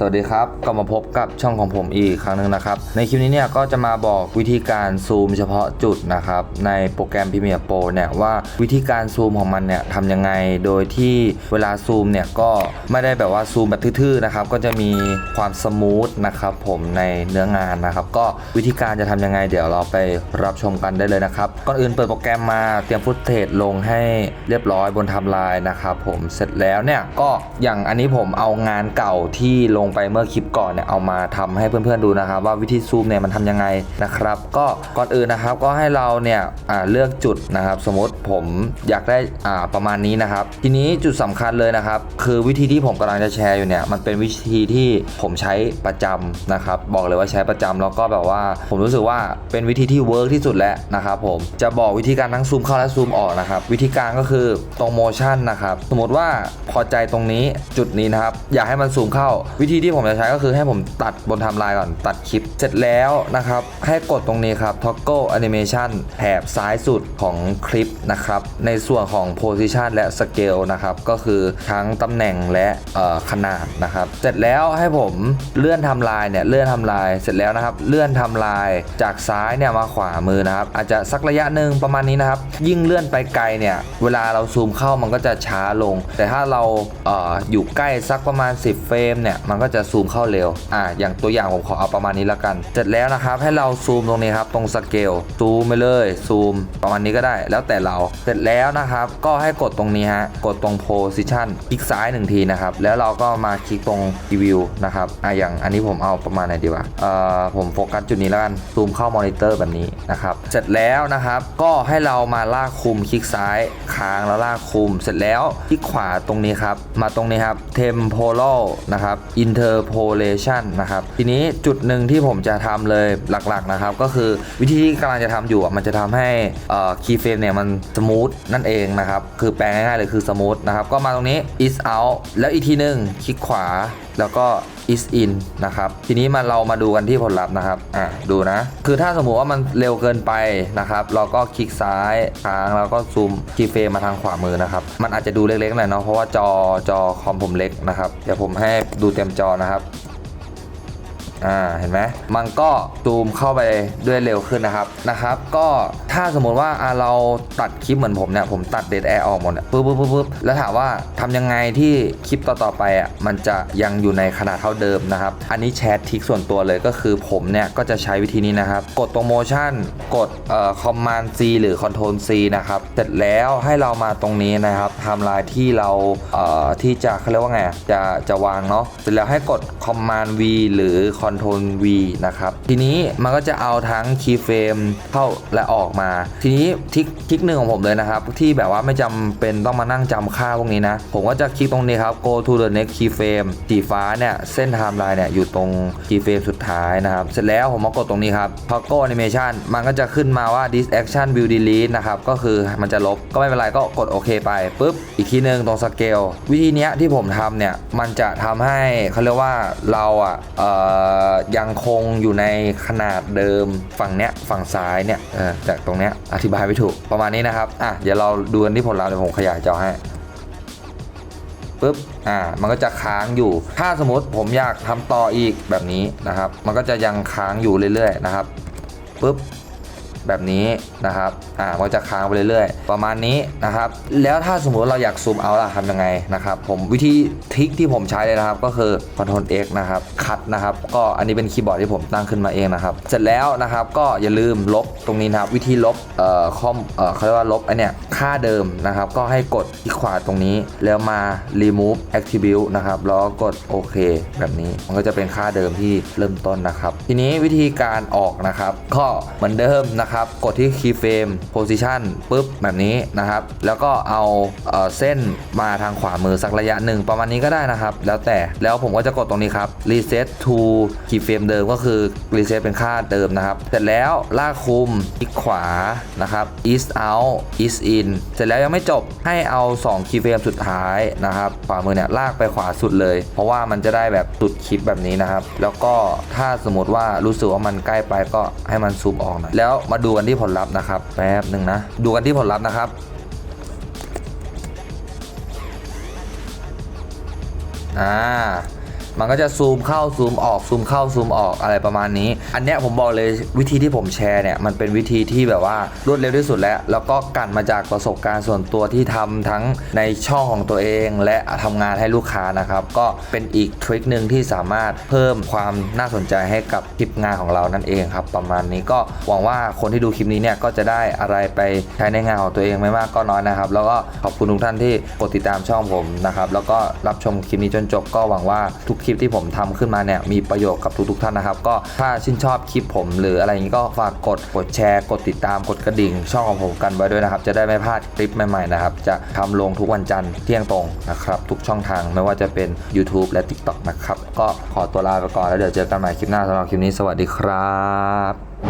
สวัสดีครับก็มาพบกับช่องของผมอีกครั้งหนึ่งนะครับ ในคลิปนี้เนี่ยก็จะมาบอกวิธีการซูมเฉพาะจุดนะครับ ในโปรแกรม Premiere Pro เนี่ยว่าวิธีการซูมของมันเนี่ยทำยังไงโดยที่เวลาซูมเนี่ยก็ไม่ได้แบบว่าซูมแบบทื่อๆนะครับ ก็จะมีความสมูทนะครับผมในเนื้องานนะครับ ก็วิธีการจะทำยังไง เดี๋ยวเราไปรับชมกันได้เลยนะครับก่อนอื่นเปิดโปรแกรมมาเตรียมฟุตเทจลงให้เรียบร้อยบนไทม์ไลน์นะครับผมเสร็จแล้วเนี่ยก็อย่างอันนี้ผมเอางานเก่าที่ลงไปเมื่อคลิปก่อนเนี่ยเอามาทำให้เพื่อนๆดูนะครับ ว่าวิธีซูมเนี่ยมันทำยังไงนะครับ ก็ก่อนอื่นนะครับก็ให้เราเนี่ยเลือกจุดนะครับ สมมติผมอยากได้อ่าประมาณนี้นะครับ ทีนี้จุดสำคัญเลยนะครับ คือวิธีที่ผมกำลังจะแชร์อยู่เนี่ยมันเป็นวิธีที่ผมใช้ประจำนะครับ บอกเลยว่าใช้ประจำแล้วก็แบบว่า ผมรู้สึกว่าเป็นวิธีที่เวิร์กที่สุดแล้วนะครับผมจะบอกวิธีการทั้งซูมเข้าและซูมออกนะครับ วิธีการก็คือตรงโมชั่นนะครับ สมมติว่าพอใจตรงนี้จุดนี้นะครับ อยากให้มันซูมเข้าวิธีที่ผมจะใช้ก็คือให้ผมตัดบนไทม์ไลน์ก่อนตัดคลิป เสร็จแล้วนะครับ ให้กดตรงนี้ครับ toggle animation แถบซ้ายสุดของคลิปนะครับ ในส่วนของ position และ scale นะครับ ก็คือทั้งตำแหน่งและขนาดนะครับ เสร็จแล้วให้ผมเลื่อนไทำลายเนี่ยเลื่อนไทำลายเสร็จแล้วนะครับ เลื่อนไทำลายจากซ้ายเนี่ยมาขวามือนะครับ อาจจะสักระยะหนึ่งประมาณนี้นะครับ ยิ่งเลื่อนไปไกลเนี่ยเวลาเราซูมเข้ามันก็จะช้าลง แต่ถ้าเราเอออยู่ใกล้สักประมาณ 10 เฟรมเนี่ยมันก็จะซูมเข้าเร็ว อ่า อย่างตัวอย่างผมขอเอาประมาณนี้แล้วกัน เสร็จแล้วนะครับ ให้เราซูมตรงนี้ครับ ตรงสเกล ซูมไปเลย ซูม ประมาณนี้ก็ได้ แล้วแต่เรา เสร็จแล้วนะครับ ก็ให้กดตรงนี้ฮะ กดตรง position คลิกซ้ายหนึ่งทีนะครับ แล้วเราก็มาคลิกตรง review นะครับ อ่าอย่างอันนี้ผมเอาประมาณไหนดีวะ เอ่อ ผมโฟกัสจุดนี้แล้วกัน ซูมเข้ามอนิเตอร์แบบนี้นะครับ เสร็จแล้วนะครับ ก็ให้เรามาลากคุมคลิกซ้าย ค้างแล้วลากคุม เสร็จแล้วคลิกขวาตรงนี้ครับ มาตรงนี้ครับ temporal นะครับ interpolation นะครับ ทีนี้จุดหนึ่งที่ผมจะทำเลยหลักๆนะครับ ก็คือวิธีที่กำลังจะทำอยู่มันจะทำให้เอ่อ keyframe เนี่ยมันสมูทนั่นเองนะครับ คือแปลง่ายๆเลยคือสมูทนะครับ ก็มาตรงนี้ is out แล้วอีกทีหนึ่งคลิกขวาแล้วก็ is in นะครับทีนี้มาเรามาดูกันที่ผลลัพธ์นะครับอะดูนะ คือถ้าสมมุติว่ามันเร็วเกินไปนะครับ เราก็คลิกซ้ายค้างแล้วก็ซูมคีย์เฟรมมาทางขวามือนะครับ มันอาจจะดูเล็กๆหน่อยเนาะเพราะว่าจอจอคอมผมเล็กนะครับ เดี๋ยวผมให้ดูเต็มจอนะครับ อ่าเห็นไหมมันก็ซูมเข้าไปด้วยเร็วขึ้นนะครับนะครับ ก็ถ้าสมมติว่าอ่าเราตัดคลิปเหมือนผมเนี่ยผมตัดเด a แอร์ออกหมดเนี่ยปุ๊บปุ๊บปุ๊บปุ๊บแล้วถามว่าทำยังไงที่คลิปต่อๆไปอะมันจะยังอยู่ในขนาดเท่าเดิมนะครับ อันนี้แชททิกส่วนตัวเลยก็คือผมเนี่ยก็จะใช้วิธีนี้นะครับ กดตรงโมชั่นกดเอ่อ command C หรือ control C นะครับเสร็จแล้วให้เรามาตรงนี้นะครับทม์ไลน์ที่เราเอ่อที่จะเขาเรียกว่าไงจะจะวางเนาะเสร็จแล้วให้กด command V หรือ control V นะครับ ทีนี้มันก็จะเอาทั้ง keyframe เข้าและออกมา ทีนี้ทิกทิกหนึ่งของผมเลยนะครับ ที่แบบว่าไม่จำเป็นต้องมานั่งจำค่าพวกนี้นะ ผมก็จะคลิกตรงนี้ครับ go to the next keyframe สีฟ้าเนี่ย เส้น timeline เนี่ย อยู่ตรง keyframe สุดท้ายนะครับ เสร็จแล้วผมมากดตรงนี้ครับ toggle animation มันก็จะขึ้นมาว่า this action will delete นะครับ ก็คือมันจะลบก็ไม่เป็นไรก็กดโอเคไปปุ๊บอีกทีหนึ่งตรง scale วิธีเนี้ยที่ผมทำเนี่ย มันจะทำให้เขาเรียกว่าเราอะเอ่อยังคงอยู่ในขนาดเดิมฝั่งเนี้ยฝั่งซ้ายเนี่ยจากตรงเนี้ยอธิบายไม่ถูกประมาณนี้นะครับอะเดี๋ยวเราดูกันที่ผลลัพธ์เดี๋ยวผมขยายจอให้ปุ๊บ อ่า มันก็จะค้างอยู่ ถ้าสมมติผมอยากทำต่ออีกแบบนี้นะครับ มันก็จะยังค้างอยู่เรื่อยๆนะครับปุ๊บ แบบนี้นะครับ อ่ามันจะค้างไปเรื่อยๆ ประมาณนี้นะครับ แล้วถ้าสมมติเราอยากซูมเอาล่ะทำยังไงนะครับ ผมวิธีทริคที่ผมใช้เลยนะครับ ก็คือ Ctrl X นะครับ คัดนะครับ ก็อันนี้เป็นคีย์บอร์ดที่ผมตั้งขึ้นมาเองนะครับ เสร็จแล้วนะครับ ก็อย่าลืมลบตรงนี้นะครับ วิธีลบ เอ่อคอม เอ่อเขาเรียกว่าลบไอเนี่ยค่าเดิมนะครับ ก็ให้กดที่ขวาตรงนี้ แล้วมา remove attribute นะครับ แล้วกกดโอเคแบบนี้ มันก็จะเป็นค่าเดิมที่เริ่มต้นนะครับ ทีนี้วิธีการออกนะครับ ก็เหมือนเดิมนะครับ กดที่ keyframe position ปุ๊บแบบนี้นะครับ แล้วก็เอาเอเส้นมาทางขวามือสักระยะหนึ่งประมาณนี้ก็ได้นะครับ แล้วแต่แล้วผมก็จะกดตรงนี้ครับ reset to keyframe เดิมก็คือ reset เป็นค่าเดิมนะครับ เสร็จแล้วลากคุมคลิกขวานะครับ east out east in เสร็จแล้วยังไม่จบให้เอา 2 keyframe สุดท้ายนะครับขวามือเนี่ยลากไปขวาสุดเลย เพราะว่ามันจะได้แบบสุดคลิปแบบนี้นะครับ แล้วก็ถ้าสมมติว่ารู้สึกว่ามันใกล้ไปก็ให้มันซูมออกหน่อยแล้วมาดูกันที่ผลลัพธ์นะครับ แป๊บหนึ่งนะ ดูกันที่ผลลัพธ์นะครับอ่า มันก็จะซูมเข้าซูมออกซูมเข้าซูมออกอะไรประมาณนี้ อันเนี้ยผมบอกเลยวิธีที่ผมแชร์เนี่ยมันเป็นวิธีที่แบบว่ารวดเร็วที่สุดแล้ว แล้วก็กันมาจากประสบการณ์ส่วนตัวที่ทำทั้งในช่องของตัวเอง และทำงานให้ลูกค้านะครับ ก็เป็นอีกทริคหนึ่งที่สามารถเพิ่มความน่าสนใจให้กับคลิปงานของเรานั่นเองครับ ประมาณนี้ก็หวังว่าคนที่ดูคลิปนี้เนี่ยก็จะได้อะไรไปใช้ในงานของตัวเองไม่มากก็น้อยนะครับ แล้วก็ขอบคุณทุกท่านที่กดติดตามช่องผมนะครับแล้วก็รับชมคลิปนี้จนจบก็หวังว่าทุกลิปที่ผมทำขึ้นมาเนี่ยมีประโยชน์กับทุกๆท่านนะครับ ก็ถ้าชื่นชอบคลิปผม หรืออะไรอย่างนี้ก็ฝากกดกดแชร์ กดติดตามกดกระดิ่ง ช่องของผมกันไว้ด้วยนะครับ จะได้ไม่พลาดคลิปใหม่ๆนะครับ จะทำลงทุกวันจันทร์เที่ยงตรงนะครับทุกช่องทางไม่ว่าจะเป็น YouTube และ TikTok นะครับก็ขอตัวลาไปก่อนแล้วเดี๋ยวเจอกันใหม่คลิปหน้าสำหรับคลิปนี้สวัสดีครับ